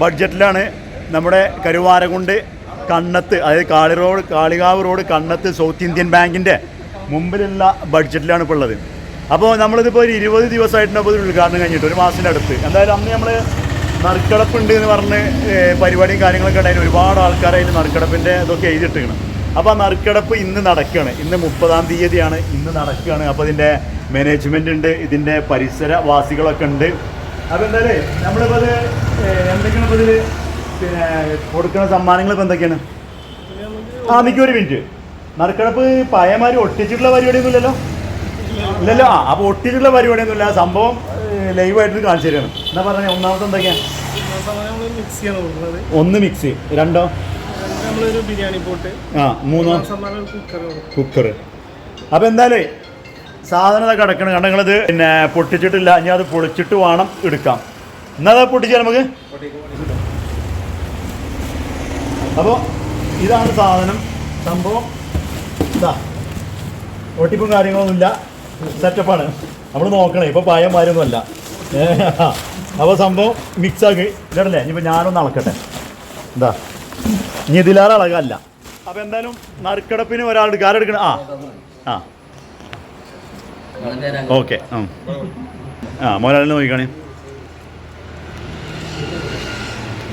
ബഡ്ജറ്റിലാണ് നമ്മുടെ കരുവാരകുണ്ട് കണ്ണത്ത് അതായത് Kali road Kalikavu road Kannath south Indian ബാങ്കിന്റെ മുമ്പിലുള്ള ബഡ്ജറ്റിലാണ് ഇപ്പോൾ ഉള്ളത്. അപ്പോൾ നമ്മളിതിപ്പോൾ ഒരു ഇരുപത് ദിവസമായിട്ടുണ്ട് ഒരു ഉദ്ഘാടനം കഴിഞ്ഞിട്ട് ഒരു മാസത്തിന്റെ അടുത്ത്. എന്തായാലും അന്ന് നമ്മൾ നറുക്കടപ്പുണ്ട് എന്ന് പറഞ്ഞ് പരിപാടിയും കാര്യങ്ങളൊക്കെ ഉണ്ടായിരുന്നു. ഒരുപാട് ആൾക്കാരായി നറുക്കടപ്പിന്റെ ഇതൊക്കെ എഴുതിയിട്ടിരിക്കണം. അപ്പോൾ ആ നറുക്കടപ്പ് ഇന്ന് നടക്കുകയാണ് ഇന്ന് മുപ്പതാം തീയതിയാണ്. ഇന്ന് നടക്കുകയാണ് അപ്പോൾ ഇതിന്റെ മാനേജ്മെന്റ് ഉണ്ട് ഇതിന്റെ പരിസരവാസികളൊക്കെ ഉണ്ട്. അപ്പോൾ എന്തായാലും നമ്മളിപ്പോൾ അത് എന്തൊക്കെയാണ് ഇപ്പോൾ ഇതിൽ പിന്നെ കൊടുക്കുന്ന സമ്മാനങ്ങൾ ഇപ്പോൾ എന്തൊക്കെയാണ്? ആ നിൽക്കും ഒരു മിനിറ്റ്. നറുക്കടപ്പ് പയമാര് ഒട്ടിച്ചിട്ടുള്ള പരിപാടിയൊന്നുമില്ലല്ലോ? ഇല്ലല്ലോ. ആ അപ്പോൾ ഒട്ടിച്ചിട്ടുള്ള പരിപാടിയൊന്നുമില്ല. സംഭവം ലൈവായിട്ട് കാണിച്ചു തരാണ്. എന്താ പറഞ്ഞ? ഒന്നാമത്തെ എന്തൊക്കെയാ? ഒന്ന് മിക്സ്. രണ്ടോ? ബിരിയാണി പോട്ട്. ആ മൂന്നോ? കുക്കർ അപ്പോൾ എന്തായാലും സാധനത കിടക്കണം കാരണം നിങ്ങളത് പിന്നെ പൊട്ടിച്ചിട്ടില്ല. ഇനി അത് പൊളിച്ചിട്ട് വേണം എടുക്കാം. എന്നാ പൊട്ടിച്ചാൽ നമുക്ക്? അപ്പോൾ ഇതാണ് സാധനം. സംഭവം ഇതാ. ഒട്ടിപ്പും കാര്യങ്ങളൊന്നുമില്ല. സെറ്റപ്പാണ് നമ്മൾ നോക്കണേ. ഇപ്പോൾ പായന്മാരൊന്നുമല്ല അപ്പോൾ സംഭവം മിക്സ് ആക്കി ഇതല്ലേ? ഇനിയിപ്പോൾ ഞാനൊന്ന് അളക്കട്ടെ. എന്താ ഇനി ഇതിലേറെ അളകല്ല. അപ്പോൾ എന്തായാലും നറുക്കടപ്പിന് ഒരാൾ എടുക്കണം ആ. ആ. ഓക്കെ. ആ. ആ മോലാലിനെ നോക്കിക്കാണേ.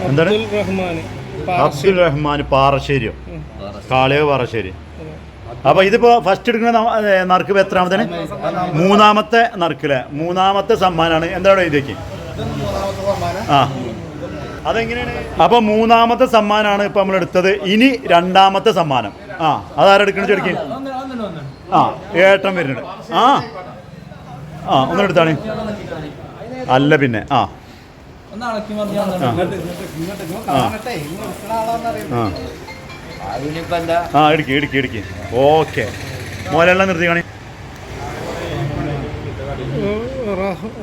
എന്താണ്? അബ്ദുൽ റഹ്മാൻ അബ്ദുൽ റഹ്മാൻ പാറശ്ശേരിയോ കാളിയോ പാറശ്ശേരി. അപ്പോൾ ഇതിപ്പോ ഫസ്റ്റ് എടുക്കുന്ന നറുക്ക് എത്രാമത്തേന്? മൂന്നാമത്തെ നറുക്കിലെ മൂന്നാമത്തെ സമ്മാനാണ്. എന്താണ് ഇതൊക്കെ? ആ. അതെങ്ങനെയാണ്? അപ്പൊ മൂന്നാമത്തെ സമ്മാനാണ് ഇപ്പൊ നമ്മൾ എടുത്തത്. ഇനി രണ്ടാമത്തെ സമ്മാനം. ആ അതാരെടുക്കണ ചോദിക്കും? ആ ഏട്ടം വരുന്നുണ്ട്. ആ. ആ ഒന്നെടുത്താണ് അല്ല പിന്നെ ആ. ആ. ഇടുക്കി ഇടുക്കി ഇടുക്കി ഓക്കെ. മോലെല്ലാം നിർത്തി കാണി.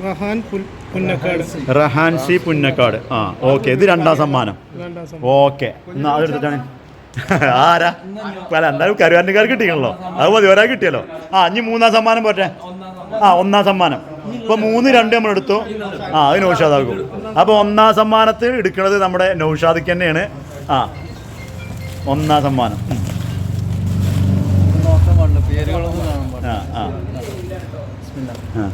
റഹാൻ പുൽ- പുന്നക്കാട്. റഹാൻസി പുന്നക്കാട്. ആ ഓക്കെ. ഇത് രണ്ടാം സമ്മാനം. രണ്ടാം സമ്മാനം. ഓക്കെ. എന്നാ അതെടുത്തിട്ടാണ് ആരാ? അല്ല എന്തായാലും കരുവാരക്കാർ കിട്ടിയല്ലോ അത് മതി ഒരാൾ കിട്ടിയല്ലോ. ആ ഇനി മൂന്നാം സമ്മാനം പോട്ടെ. ആ ഒന്നാം സമ്മാനം. ഇപ്പൊ മൂന്ന് രണ്ട് നമ്മൾ എടുത്തു. ആ അത് നൗഷാദാക്കും. അപ്പൊ ഒന്നാം സമ്മാനത്തിൽ എടുക്കുന്നത് നമ്മുടെ നൗഷാദിക്ക് തന്നെയാണ്. ആ ഒന്നാം സമ്മാനം. ആ ആ.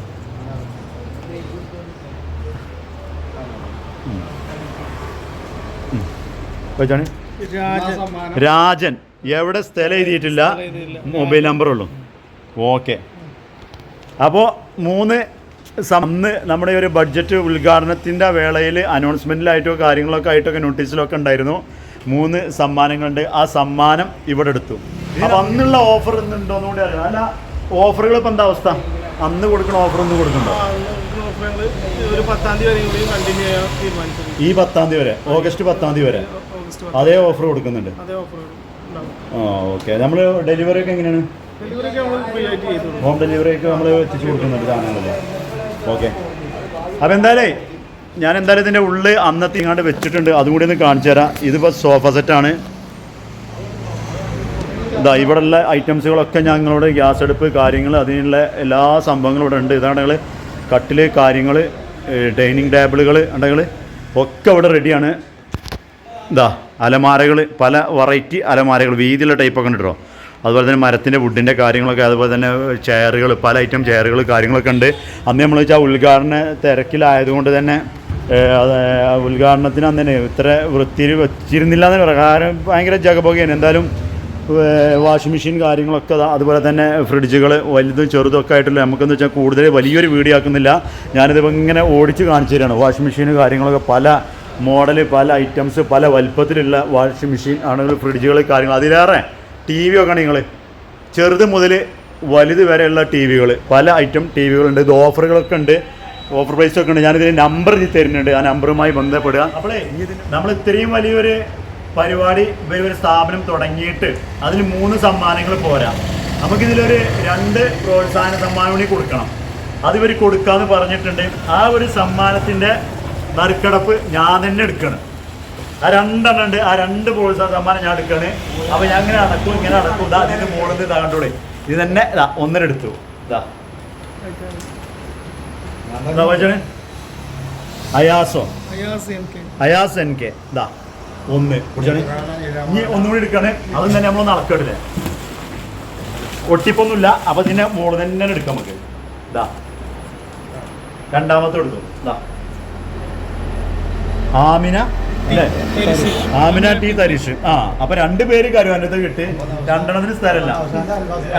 വെച്ചാണ്? രാജൻ. രാജൻ. എവിടെ സ്ഥലം എഴുതിയിട്ടില്ല. മൊബൈൽ നമ്പർ ഉള്ളൂ. ഓക്കെ. അപ്പോൾ മൂന്ന് സമന്ന് അന്ന് നമ്മുടെ ഒരു ബഡ്ജറ്റ് ഉദ്ഘാടനത്തിന്റെ വേളയിൽ അനൗൺസ്മെന്റിലായിട്ടോ കാര്യങ്ങളൊക്കെ ആയിട്ടൊക്കെ നോട്ടീസിലൊക്കെ ഉണ്ടായിരുന്നു. മൂന്ന് സമ്മാനങ്ങളുണ്ട്. ആ സമ്മാനം ഇവിടെ എടുത്തു. അപ്പോൾ അന്നുള്ള ഓഫർ ഇന്നുണ്ടോന്നും കൂടി അറിയാം അല്ല ഓഫറുകൾ ഇപ്പം എന്താ അവസ്ഥ? അന്ന് കൊടുക്കുന്ന ഓഫർ ഒന്ന് കൊടുക്കണ്ടോ ഈ പത്താം തീയതി വരെ? ഓഗസ്റ്റ് പത്താം തീയതി വരെ? അതേ ഓഫർ കൊടുക്കുന്നുണ്ട്. ആ ഓക്കെ നമ്മൾ ഡെലിവറി ഒക്കെ എങ്ങനെയാണ്? ഹോം ഡെലിവറി ഒക്കെ നമ്മൾ എത്തിച്ചു കൊടുക്കുന്നുണ്ട് സാധനങ്ങളല്ലേ ഓക്കെ അപ്പോൾ എന്തായാലേ ഞാൻ എന്തായാലും ഇതിന്റെ ഉള്ളിൽ അന്നത്തെ ഇങ്ങോട്ട് വെച്ചിട്ടുണ്ട്. അതും കൂടി ഒന്ന് കാണിച്ചു തരാം. ഇതിപ്പോൾ സോഫ സെറ്റാണ് ഇതാ ഇവിടെയുള്ള ഐറ്റംസുകളൊക്കെ ഞങ്ങളോട് ഗ്യാസ് അടുപ്പ് കാര്യങ്ങൾ അതിനുള്ള എല്ലാ സംഭവങ്ങളും ഇവിടെ ഉണ്ട്. ഇതാണ് ഞങ്ങൾ കട്ടിൽ കാര്യങ്ങൾ ഡൈനിങ് ടേബിളുകൾ ഉണ്ടെങ്കിൽ ഒക്കെ ഇവിടെ റെഡിയാണ് ഇതാ അലമാരകൾ പല വെറൈറ്റി അലമാരകൾ വീതിയുള്ള ടൈപ്പൊക്കെ ഉണ്ട് കേട്ടോ അതുപോലെ തന്നെ മരത്തിന്റെ വുഡിന്റെ കാര്യങ്ങളൊക്കെ അതുപോലെ തന്നെ ചെയറുകൾ പല ഐറ്റം ചെയറുകൾ കാര്യങ്ങളൊക്കെ ഉണ്ട്. അന്ന് നമ്മൾ വെച്ചാൽ ഉദ്ഘാടന തിരക്കിലായതുകൊണ്ട് തന്നെ ഉദ്ഘാടനത്തിന് അന്ന് തന്നെ ഇത്ര വൃത്തിയിൽ വെച്ചിരുന്നില്ല എന്ന് പ്രകാരം ഭയങ്കര ജഗബോഗയാണ്. എന്തായാലും വാഷിംഗ് മെഷീൻ കാര്യങ്ങളൊക്കെ അതുപോലെ തന്നെ ഫ്രിഡ്ജുകൾ വലുതും ചെറുതും ഒക്കെ ആയിട്ടുള്ള നമുക്കെന്ന് വെച്ചാൽ കൂടുതൽ വലിയൊരു വീഡിയോ ആക്കുന്നില്ല. ഞാനിതിപ്പോൾ ഇങ്ങനെ ഓടിച്ച് കാണിച്ചു തരികയാണ് വാഷിംഗ് മെഷീൻ കാര്യങ്ങളൊക്കെ പല മോഡൽ പല ഐറ്റംസ് പല വലുപ്പത്തിലുള്ള വാഷിംഗ് മെഷീൻ ആണെങ്കിൽ ഫ്രിഡ്ജുകൾ കാര്യങ്ങൾ. അതിലേറെ ടി വി ഒക്കെ നിങ്ങൾ ചെറുത് മുതൽ വലുത് വരെയുള്ള ടി വികൾ പല ഐറ്റം ടി വികളുണ്ട്. ഇത് ഓഫറുകളൊക്കെ ഉണ്ട്. ഓഫർ പ്രൈസ് ഒക്കെ ഉണ്ട്. ഞാനിതിന് നമ്പർ തരുന്നുണ്ട്. ആ നമ്പറുമായി ബന്ധപ്പെടുക. അപ്പോൾ നമ്മൾ ഇത്രയും വലിയൊരു പരിപാടി വലിയൊരു സ്ഥാപനം തുടങ്ങിയിട്ട് അതിന് മൂന്ന് സമ്മാനങ്ങൾ പോരാ. നമുക്കിതിലൊരു രണ്ട് പ്രോത്സാഹന സമ്മാനം കൂടി കൊടുക്കണം. അത് ഇവർ കൊടുക്കാന്ന് പറഞ്ഞിട്ടുണ്ട്. ആ ഒരു സമ്മാനത്തിന്റെ നറുക്കടപ്പ് ഞാൻ തന്നെ എടുക്കണം. ആ രണ്ടെണ്ണം ഉണ്ട് ആ രണ്ട് പ്രോത്സാഹന സമ്മാനം ഞാൻ എടുക്കണേ. അപ്പൊ ഞാൻ അങ്ങനെ അടക്കും ഇങ്ങനെ അടക്കും ഇതാ അതിന്റെ ഇതാ കണ്ടോളെ. ഇത് തന്നെ ഇതാ ഒന്നിനെടുത്തു ഇതാ എന്താ അയാസോ. Ayaz N K. ഇതാ ഒന്ന്. കുടിച്ചാണ് ഇനി ഒന്നുകൂടി എടുക്കാണ്. അതും തന്നെ നമ്മളൊന്ന് നടക്കട്ടില്ലേ ഒട്ടിപ്പൊന്നുമില്ല. അപ്പൊ ഇതിനെ മോൾ തന്നെ എടുക്കാം നമുക്ക്. ഇതാ രണ്ടാമത്തെ എടുത്തു. ഇതാ ആമിന. ആമിന ടി തരീഷ്. ആ അപ്പൊ രണ്ടുപേര് കരുവാനത്ത് കിട്ടി. രണ്ടെണ്ണത്തിന് സ്ഥലമല്ല.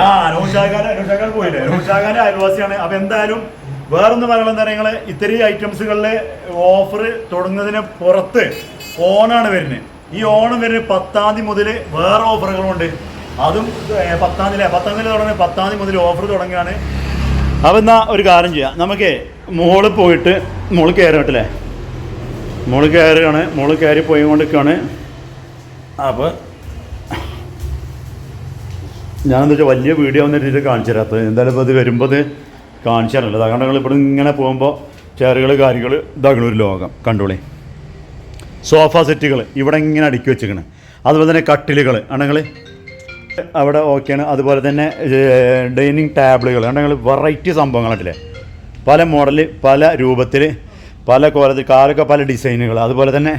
ആ നൗഷാഖാൻ നൗഷാഖാൻ പോയില്ലേ? നൗഷാഖാൻ അയൽവാസിയാണ്. അപ്പൊ എന്തായാലും വേറൊന്ന് പറയുന്നത് എന്താ നിങ്ങൾ ഇത്രയും ഐറ്റംസുകളിൽ ഓഫർ തുടങ്ങുന്നതിന് പുറത്ത് ഓണാണ് വരുന്നത്. ഈ ഓണം വരുന്നത് പത്താം തീയതി മുതൽ വേറെ ഓഫറുകളുണ്ട് അതും പത്താം തീയതി പത്താം തീയതി തുടങ്ങി പത്താം തീയതി മുതൽ ഓഫർ തുടങ്ങുകയാണ്. അപ്പം എന്നാ ഒരു കാര്യം ചെയ്യാം. നമുക്ക് മോൾ പോയിട്ട് മോൾ കയറട്ടല്ലേ മോൾ കയറുകയാണ്. മോൾ കയറി പോയിക്കൊണ്ടിരിക്കുകയാണ്. അപ്പോൾ ഞാനെന്താ വെച്ചാൽ വലിയ വീഡിയോ ഒന്നും രീതിയിൽ കാണിച്ചു തരാത്തത്. എന്തായാലും ഇപ്പോൾ ഇത് വരുമ്പോൾ ഇത് കാണിച്ചു തരല്ലോ അതുകൊണ്ട് നിങ്ങൾ ഇവിടെ ഇങ്ങനെ പോകുമ്പോൾ ചെയറുകൾ കാര്യങ്ങൾ ഇതാകണം ഒരു ലോകം. കണ്ടോളി. സോഫ സെറ്റുകൾ ഇവിടെ ഇങ്ങനെ അടുക്കി വെച്ചിരിക്കണ്. അതുപോലെ തന്നെ കട്ടിലുകൾ ആണെങ്കിൽ അവിടെ ഓക്കെയാണ് അതുപോലെ തന്നെ ഡൈനിങ് ടേബിളുകൾ ആണെങ്കിൽ വെറൈറ്റി സംഭവങ്ങളായിട്ടില്ലേ പല മോഡൽ പല രൂപത്തിൽ പല കോലത്തിൽ കാലൊക്കെ പല ഡിസൈനുകൾ. അതുപോലെ തന്നെ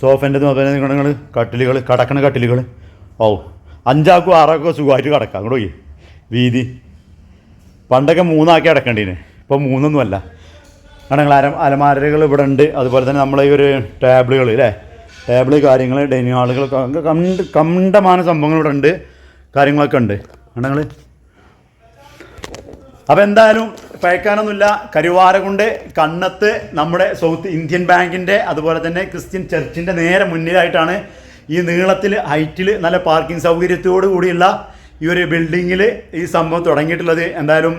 സോഫന്റെ നിങ്ങൾ കട്ടിലുകൾ കടക്കണ കട്ടിലുകൾ. ഓ അഞ്ചാക്കും ആറാക്കും സുഖമായിട്ട് കിടക്കാം. അങ്ങോട്ട് പോയി. വീതി. പണ്ടൊക്കെ മൂന്നാക്കി അടക്കേണ്ടീന്. ഇപ്പോൾ മൂന്നൊന്നുമല്ല കാരണം അര അലമാരകൾ ഇവിടെ ഉണ്ട്. അതുപോലെ തന്നെ നമ്മളെ ഈ ഒരു ടേബിളുകൾ അല്ലേ ടേബിൾ കാര്യങ്ങൾ ഡൈനിങ് ഹാളുകൾ കണ്ട് കണ്ടമാന സംഭവങ്ങൾ ഇവിടെ ഉണ്ട്. കാര്യങ്ങളൊക്കെ ഉണ്ട്. ആണെങ്കിൽ അപ്പോൾ എന്തായാലും പയക്കാനൊന്നുമില്ല. കരുവാരകുണ്ട് കണ്ണത്ത് നമ്മുടെ സൗത്ത് ഇന്ത്യൻ ബാങ്കിന്റെ അതുപോലെ തന്നെ ക്രിസ്ത്യൻ ചർച്ചിന്റെ നേരെ മുന്നിലായിട്ടാണ് ഈ നീളത്തിൽ ഹൈറ്റിൽ നല്ല പാർക്കിംഗ് സൗകര്യത്തോടു കൂടിയുള്ള ഈ ഒരു ബിൽഡിങ്ങിൽ ഈ സംഭവം തുടങ്ങിയിട്ടുള്ളത്. എന്തായാലും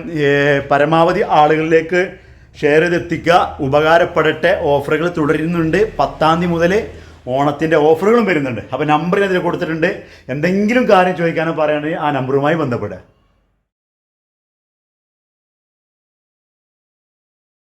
പരമാവധി ആളുകളിലേക്ക് ഷെയർ ചെയ്തെത്തിക്കുക. ഉപകാരപ്പെടട്ടെ. ഓഫറുകൾ തുടരുന്നുണ്ട്. പത്താം തീയതി മുതൽ ഓണത്തിന്റെ ഓഫറുകളും വരുന്നുണ്ട്. അപ്പോൾ നമ്പർ ഇതിൽ കൊടുത്തിട്ടുണ്ട്. എന്തെങ്കിലും കാര്യം ചോദിക്കാനോ പറയുകയാണെങ്കിൽ ആ നമ്പറുമായി ബന്ധപ്പെടുക.